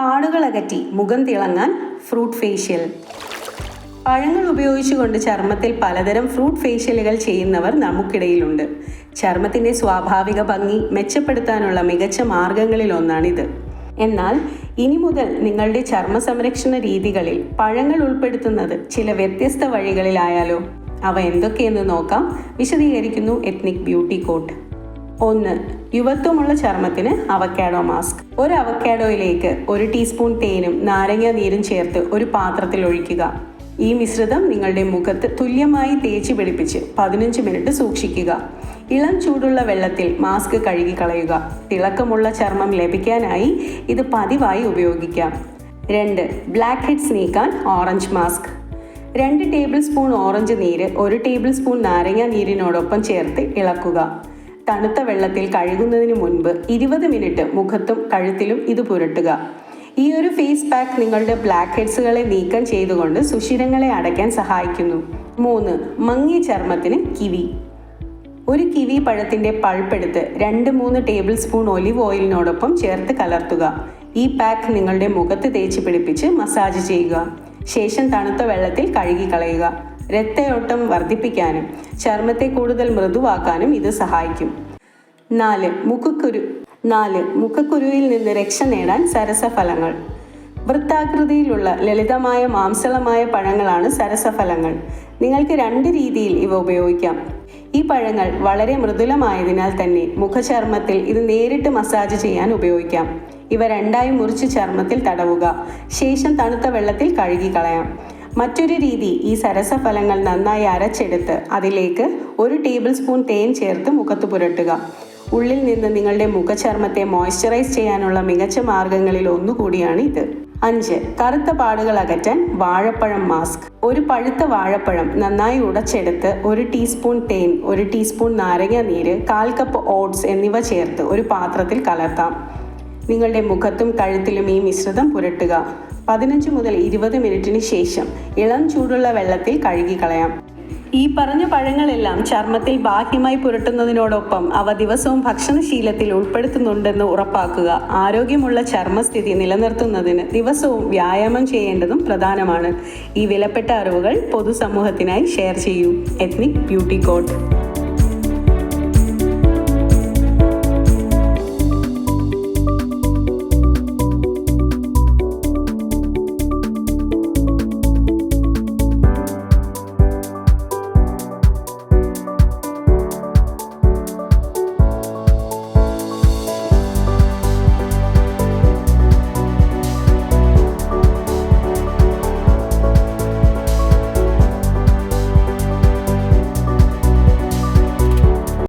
പാടുകൾ അകറ്റി മുഖം തിളങ്ങാൻ ഫ്രൂട്ട് ഫേഷ്യൽ. പഴങ്ങൾ ഉപയോഗിച്ചുകൊണ്ട് ചർമ്മത്തിൽ പലതരം ഫ്രൂട്ട് ഫേഷ്യലുകൾ ചെയ്യുന്നവർ നമുക്കിടയിലുണ്ട്. ചർമ്മത്തിന്റെ സ്വാഭാവിക ഭംഗി മെച്ചപ്പെടുത്താനുള്ള മികച്ച മാർഗങ്ങളിലൊന്നാണിത് എന്നാൽ ഇനി മുതൽ നിങ്ങളുടെ ചർമ്മ സംരക്ഷണ രീതികളിൽ പഴങ്ങൾ ഉൾപ്പെടുത്തുന്നത് ചില വ്യത്യസ്ത വഴികളിലായാലോ? അവ എന്തൊക്കെയെന്ന് നോക്കാം. വിശദീകരിക്കുന്നു എത്നിക് ബ്യൂട്ടി കോട്ട്. ഒന്ന് യുവത്വമുള്ള ചർമ്മത്തിന് അവക്കാഡോ മാസ്ക്. ഒരു അവക്കാഡോയിലേക്ക് ഒരു ടീസ്പൂൺ തേനും നാരങ്ങ നീരും ചേർത്ത് ഒരു പാത്രത്തിൽ ഒഴിക്കുക. ഈ മിശ്രിതം നിങ്ങളുടെ മുഖത്ത് തുല്യമായി തേച്ച് പിടിപ്പിച്ച് പതിനഞ്ച് മിനിറ്റ് സൂക്ഷിക്കുക. ഇളം ചൂടുള്ള വെള്ളത്തിൽ മാസ്ക് കഴുകി കളയുക തിളക്കമുള്ള ചർമ്മം ലഭിക്കാനായി ഇത് പതിവായി ഉപയോഗിക്കാം. രണ്ട് ബ്ലാക്ക് ഹെഡ്സ് നീക്കാൻ ഓറഞ്ച് മാസ്ക്. രണ്ട് ടേബിൾ സ്പൂൺ ഓറഞ്ച് നീര് ഒരു ടേബിൾ സ്പൂൺ നാരങ്ങ നീരിനോടൊപ്പം ചേർത്ത് ഇളക്കുക. തണുത്ത വെള്ളത്തിൽ കഴുകുന്നതിന് മുൻപ് ഇരുപത് മിനിറ്റ് മുഖത്തും കഴുത്തിലും ഇത് പുരട്ടുക. ഈ ഒരു ഫേസ് പാക്ക് നിങ്ങളുടെ ബ്ലാക്ക് ഹെഡ്സുകളെ നീക്കം ചെയ്തുകൊണ്ട് സുഷിരങ്ങളെ അടയ്ക്കാൻ സഹായിക്കുന്നു. മൂന്ന് മങ്ങിയ ചർമ്മത്തിന് കിവി. ഒരു കിവി പഴത്തിന്റെ പൾപ്പെടുത്ത് രണ്ട് മൂന്ന് ടേബിൾ സ്പൂൺ ഒലിവ് ഓയിലിനോടൊപ്പം ചേർത്ത് കലർത്തുക. ഈ പാക്ക് നിങ്ങളുടെ മുഖത്ത് തേച്ച് പിടിപ്പിച്ച് മസാജ് ചെയ്യുക. ശേഷം തണുത്ത വെള്ളത്തിൽ കഴുകി കളയുക രക്തയോട്ടം വർദ്ധിപ്പിക്കാനും ചർമ്മത്തെ കൂടുതൽ മൃദുവാക്കാനും ഇത് സഹായിക്കും. നാല് മുഖക്കുരു. നാല് മുഖക്കുരുവിൽ നിന്ന് രക്ഷ നേടാൻ സരസഫലങ്ങൾ. വൃത്താകൃതിയിലുള്ള ലളിതമായ മാംസളമായ പഴങ്ങളാണ് സരസഫലങ്ങൾ. നിങ്ങൾക്ക് രണ്ട് രീതിയിൽ ഇവ ഉപയോഗിക്കാം. ഈ പഴങ്ങൾ വളരെ മൃദുലമായതിനാൽ തന്നെ മുഖചർമ്മത്തിൽ ഇത് നേരിട്ട് മസാജ് ചെയ്യാൻ ഉപയോഗിക്കാം. ഇവ രണ്ടായി മുറിച്ച് ചർമ്മത്തിൽ തടവുക ശേഷം തണുത്ത വെള്ളത്തിൽ കഴുകി കളയാം മറ്റൊരു രീതി ഈ സരസഫലങ്ങൾ നന്നായി അരച്ചെടുത്ത് അതിലേക്ക് ഒരു ടേബിൾ സ്പൂൺ തേൻ ചേർത്ത് മുഖത്ത് പുരട്ടുക. ഉള്ളിൽ നിന്ന് നിങ്ങളുടെ മുഖചർമ്മത്തെ മോയ്സ്ചറൈസ് ചെയ്യാനുള്ള മികച്ച മാർഗങ്ങളിൽ ഒന്നുകൂടിയാണ് ഇത്. അഞ്ച് കറുത്ത പാടുകൾ അകറ്റാൻ വാഴപ്പഴം മാസ്ക്. ഒരു പഴുത്ത വാഴപ്പഴം നന്നായി ഉടച്ചെടുത്ത് ഒരു ടീസ്പൂൺ തേൻ ഒരു ടീസ്പൂൺ നാരങ്ങ നീര് കാൽ കപ്പ് ഓട്സ് എന്നിവ ചേർത്ത് ഒരു പാത്രത്തിൽ കലർത്താം. നിങ്ങളുടെ മുഖത്തും കഴുത്തിലും ഈ മിശ്രിതം പുരട്ടുക. പതിനഞ്ച് മുതൽ ഇരുപത് മിനിറ്റിന് ശേഷം ഇളം ചൂടുള്ള വെള്ളത്തിൽ കഴുകി കളയാം ഈ പറഞ്ഞ പഴങ്ങളെല്ലാം ചർമ്മത്തിൽ ബാഹ്യമായി പുരട്ടുന്നതിനോടൊപ്പം അവ ദിവസവും ഭക്ഷണശീലത്തിൽ ഉൾപ്പെടുത്തുന്നുണ്ടെന്ന് ഉറപ്പാക്കുക. ആരോഗ്യമുള്ള ചർമ്മസ്ഥിതി നിലനിർത്തുന്നതിന് ദിവസവും വ്യായാമം ചെയ്യേണ്ടതും പ്രധാനമാണ്. ഈ വിലപ്പെട്ട അറിവുകൾ പൊതുസമൂഹത്തിനായി ഷെയർ ചെയ്യൂ. Ethnic beauty code